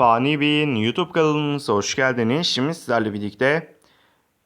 Fani Bey'in YouTube kanalımıza hoş geldiniz. Şimdi sizlerle birlikte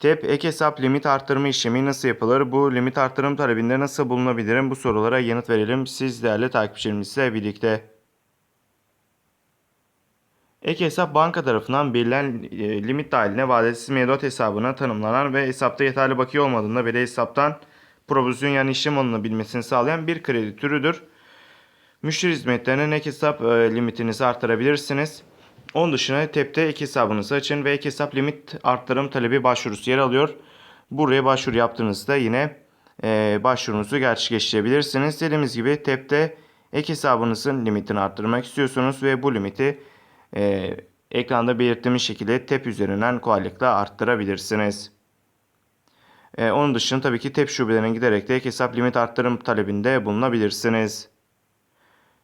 TEP ek hesap limit arttırma işlemi nasıl yapılır? Bu limit arttırım talebinde nasıl bulunabilirim? Bu sorulara yanıt verelim siz değerli takipçilerimizle birlikte. Ek hesap banka tarafından belirlen e, limit dahiline vadesiz mevduat hesabına tanımlanan ve hesapta yeterli bakiye olmadığında bile hesaptan provizyon yani işlem alınabilmesini sağlayan bir kredi türüdür. Müşteri hizmetlerine ek hesap e, limitinizi artırabilirsiniz. Onun dışında TEP'te ek hesabınızı açın ve ek hesap limit arttırım talebi başvurusu yer alıyor. Buraya başvuru yaptığınızda yine e, başvurunuzu gerçekleştirebilirsiniz. Dediğimiz gibi TEP'te ek hesabınızın limitini arttırmak istiyorsunuz ve bu limiti e, ekranda belirttiğimiz şekilde TEP üzerinden kolaylıkla arttırabilirsiniz. E, onun dışında tabii ki TEP şubelerine giderek de ek hesap limit arttırım talebinde bulunabilirsiniz.